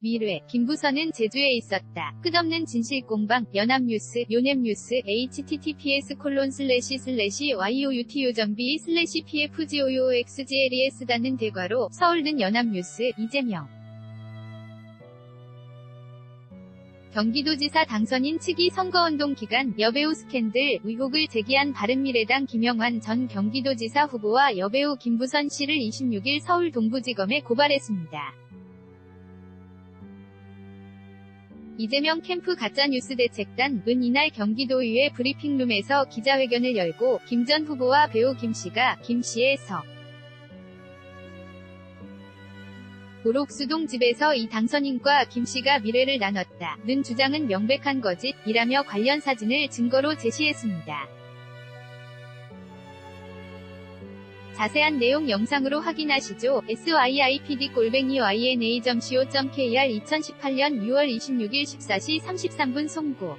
미래, 김부선은 제주에 있었다. 끝없는 진실공방, 연합뉴스, 요넵뉴스, https 콜론 슬래시 슬래시 youtuyo전비 슬래시 pfgooxgles 다는 대괄호, 서울는 연합뉴스, 이재명. 경기도지사 당선인 측이 선거운동 기간 여배우 스캔들 의혹을 제기한 바른미래당 김영환 전 경기도지사 후보와 여배우 김부선 씨를 26일 서울 동부지검에 고발했습니다. 이재명 캠프 가짜뉴스 대책단은 이날 경기도의회 브리핑룸에서 기자회견을 열고 김 전 후보와 배우 김 씨가 김 씨의 서 고록수동 집에서 이 당선인과 김 씨가 미래를 나눴다. 는 주장은 명백한 거짓 이라며 관련 사진을 증거로 제시했습니다. 자세한 내용 영상으로 확인하시죠. syipd-yna.co.kr 2018년 6월 26일 14시 33분 송고